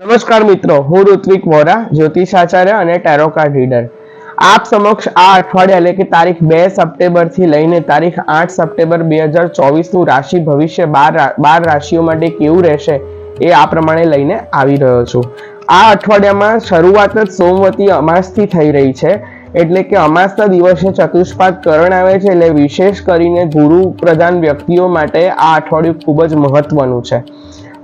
નમસ્કાર મિત્રો, હું ઋત્વિક વોરા, જ્યોતિષ આચાર્ય અને ટેરો રીડર આપ સમક્ષ આ અઠવાડિયા એટલે કે તારીખ બે સપ્ટેમ્બરથી લઈને તારીખ આઠ સપ્ટેમ્બર બે હજાર ચોવીસનું રાશિ ભવિષ્ય બાર બાર રાશિઓ માટે કેવું રહેશે એ આ પ્રમાણે લઈને આવી રહ્યો છું. આ અઠવાડિયામાં શરૂઆત જ સોમવતી અમાસથી થઈ રહી છે, એટલે કે અમાસના દિવસે ચતુષ્પાદ કરણ આવે છે, એટલે વિશેષ કરીને ગુરુ પ્રધાન વ્યક્તિઓ માટે આ અઠવાડિયું ખૂબ જ મહત્વનું છે.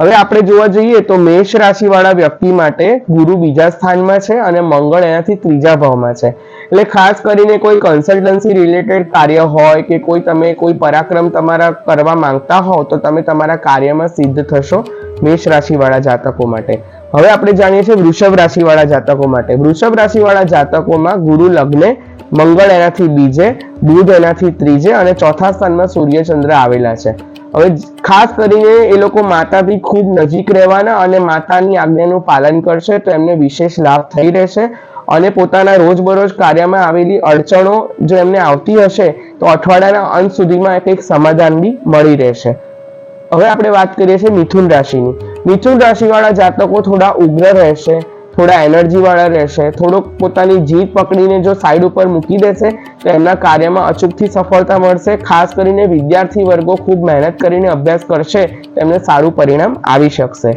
હવે આપણે જોવા જઈએ તો મેષ રાશિવાળા વ્યક્તિ માટે ગુરુ બીજા સ્થાનમાં છે અને મંગળ એનાથી ત્રીજા ભાવમાં છે. એટલે ખાસ કરીને કોઈ કન્સલ્ટન્સી રિલેટેડ કાર્ય હોય કે કોઈ તમે કોઈ પરાક્રમ તમારા કરવા માંગતા હો તો તમે તમારા કાર્યમાં સિદ્ધ થશો મેષ રાશિવાળા જાતકો માટે. હવે આપણે જાણીએ છીએ વૃષભ રાશિવાળા જાતકો માટે. વૃષભ રાશિવાળા જાતકોમાં ગુરુ લગ્ને, મંગળ એનાથી બીજે, બુધ એનાથી ત્રીજે અને ચોથા સ્થાનમાં સૂર્યચંદ્ર આવેલા છે. હવે ખાસ કરીને એ લોકો માતાથી ખૂબ નજીક રહેવાના અને માતાની આજ્ઞાનું પાલન કરશે તો એમને વિશેષ લાભ થઈ રહેશે. અને પોતાના રોજબરોજ કાર્યમાં આવેલી અડચણો જો એમને આવતી હશે, તો અઠવાડિયાના અંત સુધીમાં કંઈક સમાધાન બી મળી રહેશે. હવે આપણે વાત કરીએ છીએ મિથુન રાશિની. મિથુન રાશિવાળા જાતકો થોડા ઉગ્ર રહેશે. થોડા એનર્જી વાળા રહેશે, થોડોક પોતાની જીત પકડીને જો સાઈડ ઉપર મૂકી દેશે, તો એમના કાર્યમાં અચૂકથી સફળતા મળશે. ખાસ કરીને વિદ્યાર્થી વર્ગો ખૂબ મહેનત કરીને અભ્યાસ કરશે તેમને સારું પરિણામ આવી શકશે.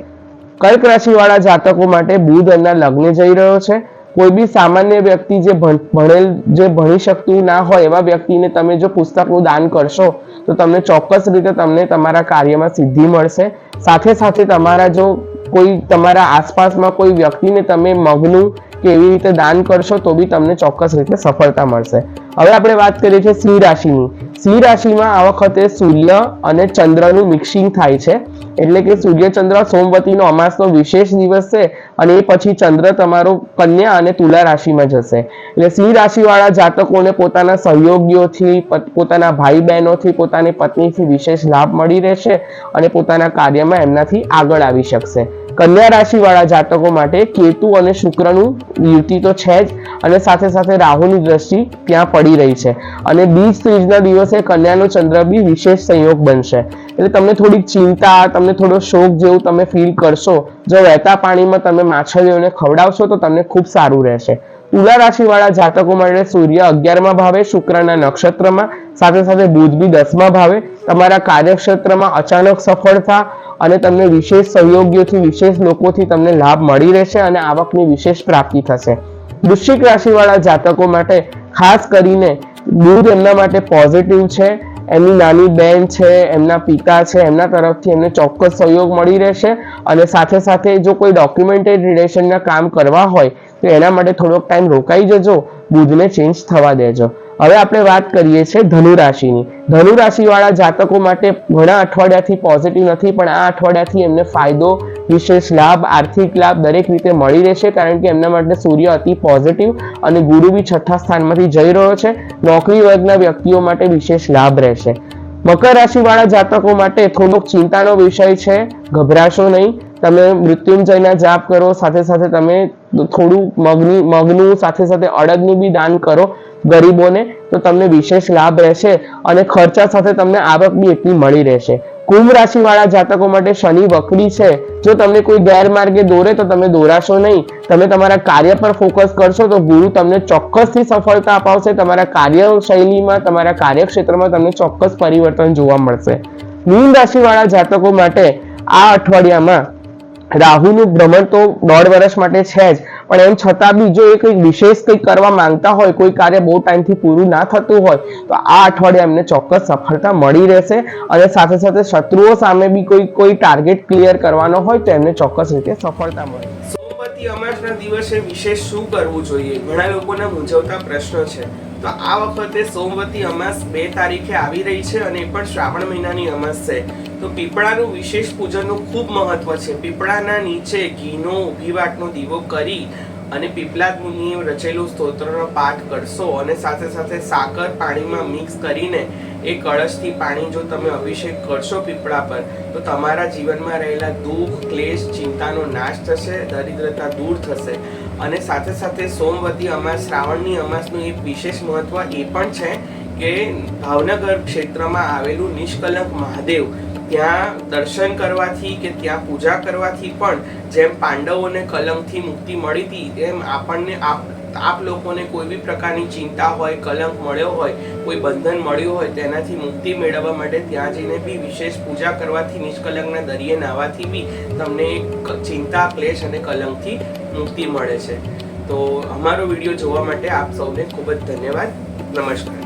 કર્ક રાશિવાળા જાતકો માટે બુધ એમના લગ્ને જઈ રહ્યો છે. કોઈ બી સામાન્ય વ્યક્તિ જે ભણ- ભણેલ, જે ભણી શકતું ના હોય એવા વ્યક્તિને તમે જો પુસ્તકનું દાન કરશો, તો તમને ચોક્કસ રીતે તમને તમારા કાર્યમાં સિદ્ધિ મળશે. સાથે સાથે તમારા જો કોઈ, તમારા આસપાસમાં કોઈ વ્યક્તિને તમે મગનું કે એવી રીતે દાન કરશો, તો બી તમને ચોક્કસ રીતે સફળતા મળશે. હવે આપણે વાત કરીએ છીએ સિંહ રાશિની. સિંહ રાશિમાં આ વખતે સૂર્ય અને ચંદ્રનું મિક્સિંગ થાય છે. એટલે કે સૂર્ય ચંદ્ર સોમવતીનો અમાસનો વિશેષ દિવસ છે અને એ પછી ચંદ્ર તમારો કન્યા અને તુલા રાશિમાં જશે. એટલે સિંહ રાશિવાળા જાતકોને પોતાના સહયોગીઓથી, પત- પોતાના ભાઈ બહેનોથી પોતાની પત્નીથી વિશેષ લાભ મળી રહેશે અને પોતાના કાર્યમાં એમનાથી આગળ આવી શકશે. કન્યા રાશિવાળા જાતકો માટે કેતુ અને શુક્રનું યુતિ તો છે જ અને સાથે સાથે રાહુની દ્રષ્ટિ ત્યાં પડી રહી છે. અને બીજ ત્રીજના દિવસે કન્યાનો ચંદ્ર બી વિશેષ સંયોગ બનશે. એટલે તમને થોડીક ચિંતા, તમને થોડો શોક જેવું તમે ફીલ કરશો. જો વહેતા પાણીમાં તમે માછલીઓને ખવડાવશો તો તમને ખૂબ સારું રહેશે. તુલા રાશિવાળા જાતકો માટે સૂર્ય અગિયારમા ભાવે, શુક્રના નક્ષત્રમાં, સાથે સાથે બુધ બી દસમા ભાવે. તમારા કાર્યક્ષેત્રમાં અચાનક સફળતા અને તમને વિશેષ સહયોગીઓથી, વિશેષ લોકોથી તમને લાભ મળી રહેશે અને આવકની વિશેષ પ્રાપ્તિ થશે. વૃશ્ચિક રાશિવાળા જાતકો માટે ખાસ કરીને બુધ એમના માટે પોઝિટિવ છે. એમની નાની બેન છે, એમના પિતા છે, એમના તરફથી એમને ચોક્કસ સહયોગ મળી રહેશે અને સાથે સાથે જો કોઈ ડોક્યુમેન્ટેડ રિલેશનના કામ કરવા હોય, તો એના માટે થોડોક ટાઈમ રોકાઈ જજો બુધને ચેન્જ થવા દેજો. હવે આપણે વાત કરીએ છીએ ધનુ રાશિની ધનુ રાશિવાળા જાતકો માટે ઘણા અઠવાડિયાથી પોઝિટિવ નથી, પણ આ અઠવાડિયાથી એમને ફાયદો વિશેષ લાભ, આર્થિક લાભ દરેક રીતે મળી રહેશે, કારણ કે એમના માટે સૂર્ય અતિ પોઝિટિવ અને ગુરુ બી છઠ્ઠા સ્થાનમાંથી જઈ રહ્યો છે. નોકરી વર્ગના વ્યક્તિઓ માટે વિશેષ લાભ રહેશે. મકર રાશિવાળા જાતકો માટે થોડોક ચિંતાનો વિષય છે. ગભરાશો નહીં. તમે મૃત્યુંજયના જાપ કરો, સાથે સાથે તમે થોડું મગની, મગનું સાથે સાથે અડદનું બી દાન કરો ગરીબોને, તો તમને વિશેષ લાભ રહેશે અને ખર્ચા સાથે તમને આવક બી એટલી મળી રહેશે. કુંભ રાશિવાળા જાતકો માટે શનિ વક્રી છે. જો તમને કોઈ ગેરમાર્ગે દોરે તો તમે દોરાશો નહીં. તમે તમારા કાર્ય પર ફોકસ કરશો તો ગુરુ તમને ચોક્કસથી સફળતા અપાવશે. તમારા કાર્યશૈલીમાં, તમારા કાર્યક્ષેત્રમાં તમને ચોક્કસ પરિવર્તન જોવા મળશે. મીન રાશિવાળા જાતકો માટે આ અઠવાડિયામાં રાહુનું ભ્રમણ તો દોઢ વર્ષ માટે છે જ. પણ એમ છતાં બી જો એ કંઈક વિશેષ કંઈક કરવા માંગતા હોય, કોઈ કાર્ય બહુ ટાઈમથી પૂરું ના થતું હોય, તો આ અઠવાડિયે એમને ચોક્કસ સફળતા મળી રહેશે. અને સાથે સાથે શત્રુઓ સામે બી કોઈ કોઈ ટાર્ગેટ ક્લિયર કરવાનો હોય, તો એમને ચોક્કસ રીતે સફળતા મળે. સોમવતી અમાસના દિવસે વિશેષ શું કરવું જોઈએ? ઘણા લોકોના મૂંઝવતા પ્રશ્નો છે. તો આ વખતે સોમવતી અમાસ બે તારીખે આવી રહી છે અને એ પણ શ્રાવણ મહિનાની અમાસ છે. તો પીપળાનું વિશેષ પૂજનનું ખૂબ મહત્વ છે. પીપળાના નીચે ઘીનો ઊભી વાટનો દીવો કરી અને પીપલાદ મુનિએ રચેલું સ્તોત્રનો પાઠ કરશો અને સાથે સાથે સાકર પાણીમાં મિક્સ કરીને એ કળશથી પાણી જો તમે અભિષેક કરશો પીપળા પર, તો તમારા જીવનમાં રહેલા દુઃખ, ક્લેશ, ચિંતાનો નાશ થશે, દરિદ્રતા દૂર થશે. અને સાથે સાથે સોમવતી અમાસ, શ્રાવણની અમાસનું એક વિશેષ મહત્વ એ પણ છે કે ભાવનગર ક્ષેત્રમાં આવેલું નિષ્કલંક મહાદેવ, ત્યાં દર્શન કરવાથી કે ત્યાં પૂજા કરવાથી પણ જેમ પાંડવોને કલંકથી મુક્તિ મળી હતી, તેમ આપણને આપ લોકોને કોઈ બી પ્રકારની ચિંતા હોય, કલંક મળ્યો હોય, કોઈ બંધન મળ્યું હોય, તેનાથી મુક્તિ મેળવવા માટે ત્યાં જઈને બી વિશેષ પૂજા કરવાથી, નિષ્કલંકના દરિયે નાહવાથી બી તમને ચિંતા, ક્લેશ અને કલંકથી મુક્તિ મળે છે. તો અમારો વીડિયો જોવા માટે આપ સૌને ખૂબ જ ધન્યવાદ. નમસ્કાર.